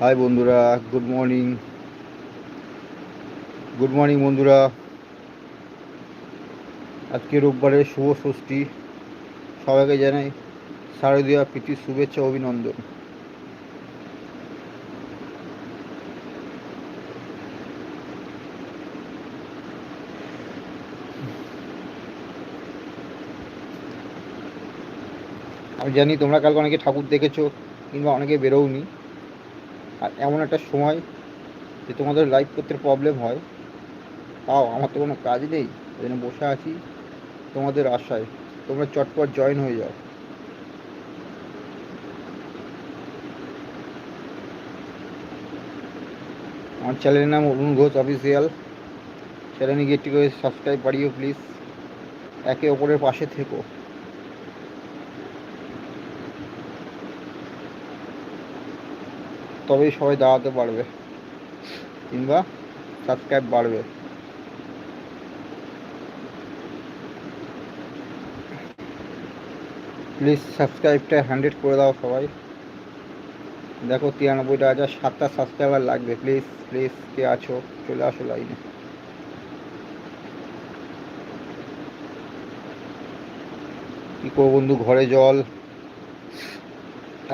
High বন্ধুরা good morning good morning বন্ধুরা। আজকে রোববারের শুভ ষষ্ঠী। সবাইকে জানাই শারদীয়া প্রীতির শুভেচ্ছা, অভিনন্দন। আমি জানি তোমরা কালকে অনেকে ঠাকুর দেখেছ, কিংবা অনেকে বেরোওনি। আর এমন একটা সময় যে তোমাদের লাইভ করতে প্রবলেম হয়, তাও আমার তো কোনো কাজ নেই, ওই জন্য বসে আছি তোমাদের আশায়। তোমরা চটপট জয়েন হয়ে যাও। আমার চ্যানেলের নাম অরুণ ঘোষ অফিসিয়াল চ্যানেলে গিয়ে একটি করে সাবস্ক্রাইব বাড়িও প্লিজ একে অপরের পাশে থেকো। তবেই সবাই দাঁড়াতে পারবে। কিংবা সাবস্ক্রাইব বাড়বে। প্লিজ সাবস্ক্রাইবটা হান্ড্রেড করে দাও সবাই। দেখো তিরানব্বইটা হাজার সাতটা সাবস্ক্রাইবার লাগবে। প্লিজ প্লিজ কে আছো? চলে আসো লাইনে কী করব বন্ধু? ঘরে জল।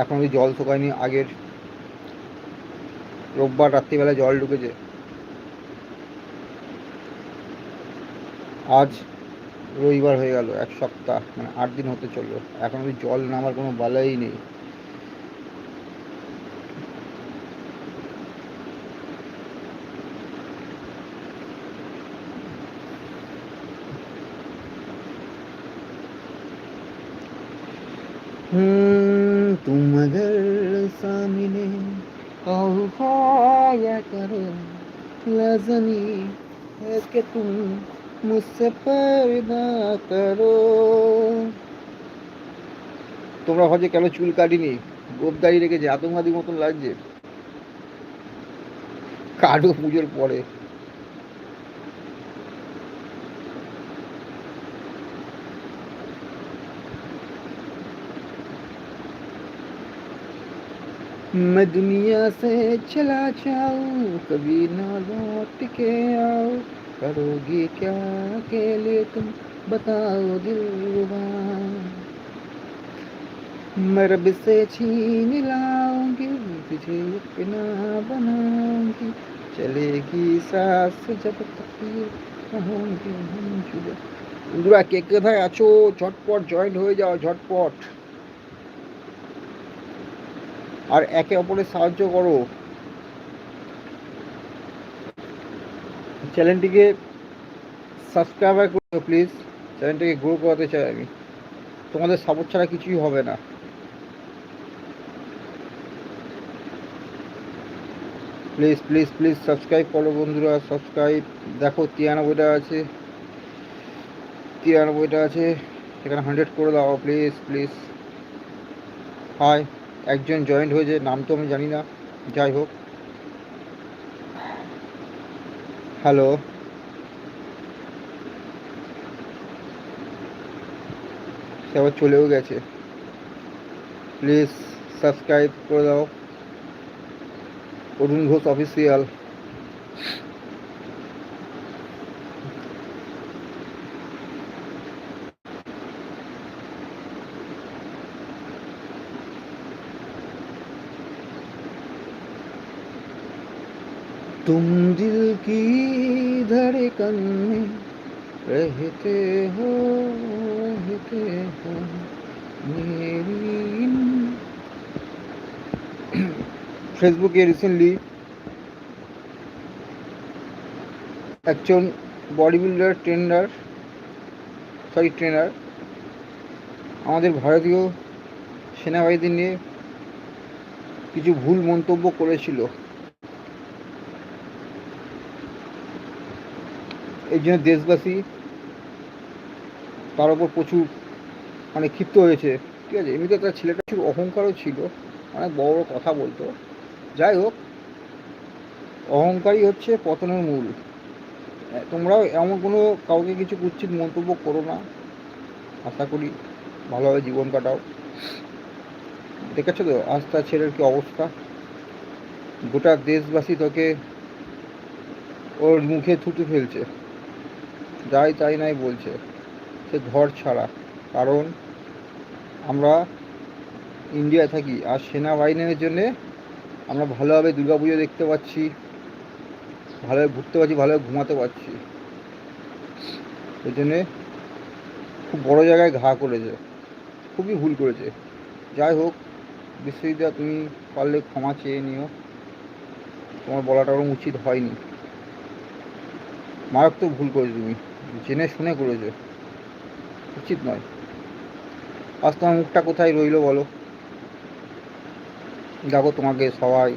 এখন জল শুকায়নি আগের। রোববার রাত্রিবেলা জল ঢুকেছে আজ রবিবার হয়ে গেল এক সপ্তাহ মানে আট দিন হতে চললো এখন ওই জল নামার কোনো বালাই নেই हम्म, तुम अगर सामने और खाया करो लाजमी है कि तुम मुझसे पर्दा करो তোমরা ভাবছো কেন চুল কাটিনি গোপ দাঁড়িয়ে রেখেছে আতঙ্কবাদী মতন লাগছে কাটো পুজোর পরে मैं दुनिया से चला जाऊं कभी ना लौट के आओ करोगी क्या अकेले तुम बताओ दिलरुबा मैं रब से छीन लाऊंगी तुझे अपना बनाऊंगी चलेगी सांस जब तक ये होंगे हम जुदा বন্ধুরা কে কোথায় আছো ঝটপট জয়েন হয়ে যাও ঝটপট আর একে অপরের সাহায্য করো। চ্যানেলটিকে সাবস্ক্রাইবার করো প্লিজ চ্যানেলটিকে গ্রো করাতে চাই আমি। তোমাদের সাপোর্ট ছাড়া কিছুই হবে না। প্লিজ প্লিজ প্লিজ সাবস্ক্রাইব করো বন্ধুরা সাবস্ক্রাইব দেখো তিরানব্বইটা আছে। তিরানব্বইটা আছে। এখানে হান্ড্রেড করে দাও প্লিজ প্লিজ হাই একজন জয়েন্ট হয়েছে, নাম তো আমি জানি না, যাই হোক। হ্যালো সে আবার চলেও গেছে। প্লিজ সাবস্ক্রাইব করে দাও। অরুণ ঘোষ অফিসিয়াল तुम दिल की धड़कन में रहते हो रहते हो मेरी ফেসবুকে রিসেন্টলি একজন body builder trainer sorry trainer আমাদের ভারতীয় সেনাবাহিনী নিয়ে কিছু ভুল মন্তব্য করেছিল এই জন্য দেশবাসী তার উপর প্রচুর মানে ক্ষিপ্ত হয়েছে। ঠিক আছে? এমনিতে তার ছেলেটা প্রচুর অহংকারও ছিল, অনেক বড় বড় কথা বলতো। যাই হোক, অহংকারই হচ্ছে পতনের মূল। তোমরাও এমন কোনো কাউকে কিছু কুচ্ছিত মন্তব্য করো না। আশা করি ভালোভাবে জীবন কাটাও। দেখেছ তো, আজ তার ছেলের কি অবস্থা? গোটা দেশবাসী তোকে ওর মুখে থুতু ফেলছে। যাই তাই নাই বলছে, সে ঘর ছাড়া। কারণ আমরা ইন্ডিয়ায় থাকি, আর সেনাবাহিনীর জন্যে আমরা ভালোভাবে দুর্গাপুজো দেখতে পাচ্ছি, ভালোভাবে ঘুরতে পারছি ভালোভাবে ঘুমাতে পারছি ওই জন্যে খুব বড় জায়গায় ঘা করেছে, খুবই ভুল করেছে। যাই হোক, বিশ্বজিৎদা, তুমি পারলে ক্ষমা চেয়ে নিও। তোমার বলাটা ওরকম উচিত হয়নি। মারাত্মক ভুল করেছ তুমি। জেনে শুনে করেছ। উচিত নয়। আজ তোমার মুখটা কোথায় রইল বলো? দেখো তোমাকে সবাই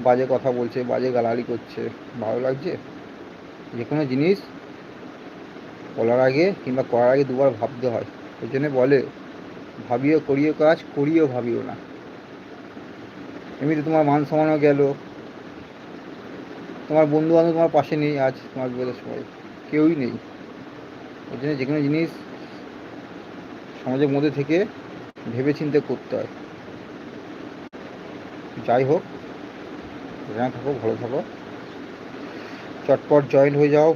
বাজে কথা বলছে, বাজে গালাগালি করছে। ভালো লাগছে? যে কোনো জিনিস বলার আগে কিংবা করার আগে দুবার ভাবতে হয়। ওই জন্য বলে, ভাবিও করিও কাজ, করিও ভাবিও না। এমনিতে তোমার মান সম্মানও গেল। তোমার বন্ধু বান্ধব তোমার পাশে নেই আজ তোমার বিপদের সময়। কেউই নেই। ওই জন্য যে কোনো জিনিস সমাজের মধ্যে থেকে ভেবে চিন্তে করতে হয়। যাই হোক, যেখানে থাকো ভালো থাকো। চটপট জয়েন হয়ে যাও।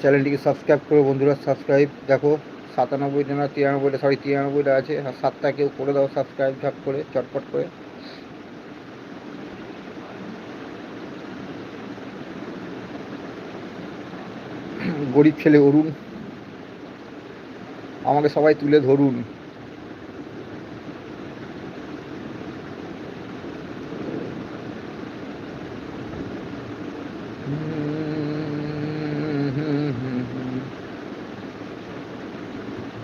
চ্যানেলটিকে সাবস্ক্রাইব করো বন্ধুরা। সাবস্ক্রাইব দেখো। সাতানব্বইটা না তিরানব্বইটা সরি তিরানব্বইটা আছে। আর সাতটা কেউ করে দাও সাবস্ক্রাইব ঝপ করে, চটপট করে। গরিব ছেলে অরুণ। আমাকে সবাই তুলে ধরুন।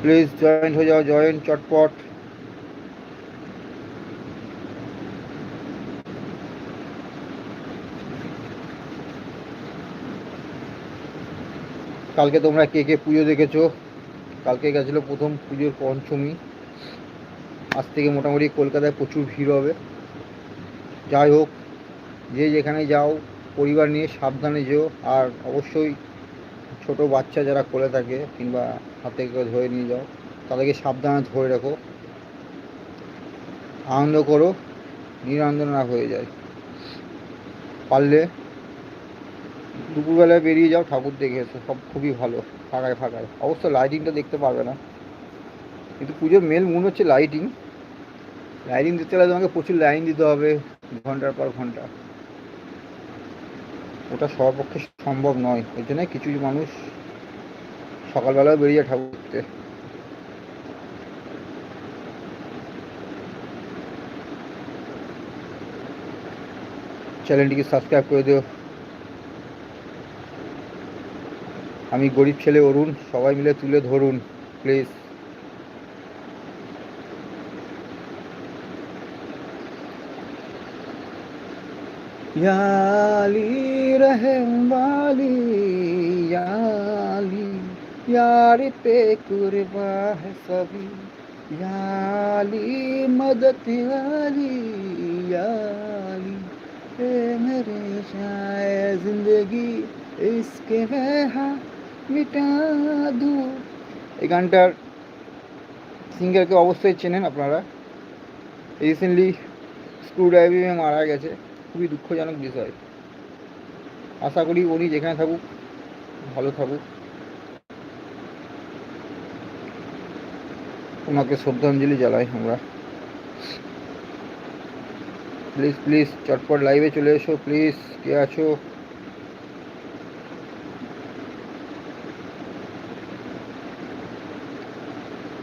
প্লিজ জয়েন্ট হয়ে যাও জয়েন্ট চটপট। কালকে তোমরা কে কে পুজো দেখেছ? কালকে গেছিল প্রথম পুজোর পঞ্চমী। আজ থেকে মোটামুটি কলকাতায় প্রচুর ভিড় হবে। যাই হোক, যে যেখানে যাও, পরিবার নিয়ে সাবধানে যেও, আর অবশ্যই ছোট বাচ্চা যারা কোলে থাকে কিংবা হাতে করে ধরে নিয়ে যাও, তাদেরকে সাবধানে ধরে রাখো। আনন্দ করো নিরানন্দ না হয়ে যায়। পারলে দুপুরবেলায় বেরিয়ে যাও, ঠাকুর দেখে এসো, সব খুবই ভালো, ফাঁকায় ফাঁকায়। অবশ্য লাইটিংটা দেখতে পারবে না। কিন্তু পুজোর মেন মূল হচ্ছে লাইটিং লাইটিং দিতে গেলে তোমাকে প্রচুর লাইন দিতে হবে, ঘণ্টার পর ঘণ্টা। ওটা সবার পক্ষে সম্ভব নয়। ওই জন্য কিছু মানুষ সকালবেলাও বেরিয়ে ঠাকুর দেখতে চ্যানেলটিকে সাবস্ক্রাইব করে দিও। আমি গরিব ছেলে অরুণ, সবাই মিলে তুলে ধরুন প্লিজ याली रहम वाली याली यार पे कुर्बा है सभी याली मदद वाली याली ए मेरे शाय जिंदगी इसके वहा মিটা দু এই গানটার সিঙ্গারকে অবশ্যই চেনেন আপনারা রিসেন্টলি স্ক্রু ড্রাইভিংয়ে মারা গেছে খুবই দুঃখজনক বিষয়। আশা করি উনি যেখানে থাকুক, ভালো থাকুক। ওনাকে শ্রদ্ধাঞ্জলি জানাই আমরা। প্লিজ প্লিজ, চটপট লাইভে চলে এসো, প্লিজ, কে আছো?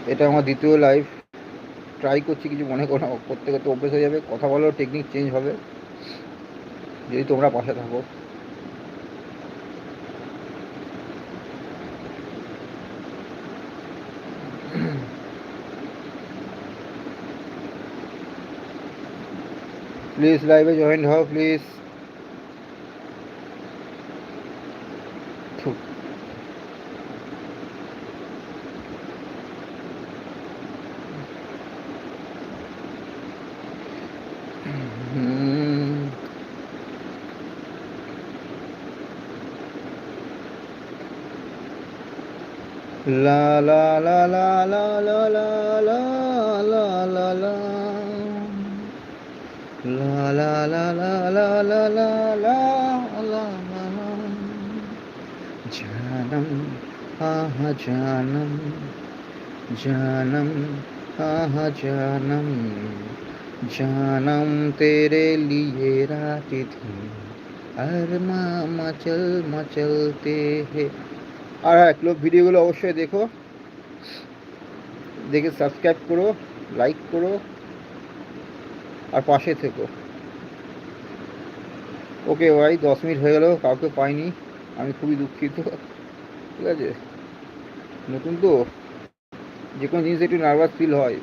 এটা আমার দ্বিতীয় লাইভ ট্রাই করছি, কিছু মনে করো করতে করতে অভ্যেস হয়ে যাবে। কথা বলার টেকনিক চেঞ্জ হবে। যদি তোমরা পাশে থাকো। প্লিজ লাইভে জয়েন হও please La la la la la la la la la la la La la la la la la la la la Janam aha janam Janam aha janam जानम तेरे लिए रात थी अरमा मचल मचलते हैं আর হ্যাঁ ভিডিওগুলো অবশ্যই দেখো। দেখে সাবস্ক্রাইব করো লাইক করো, আর পাশে থেকো। ওকে ভাই, দশ মিনিট হয়ে গেল, কাউকে পাইনি, আমি খুবই দুঃখিত, ঠিক আছে? নতুন তো যে কোনো জিনিস একটু নার্ভাস ফিল হয়।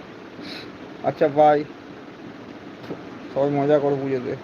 আচ্ছা বাই সবাই মজা করো পুজোতে।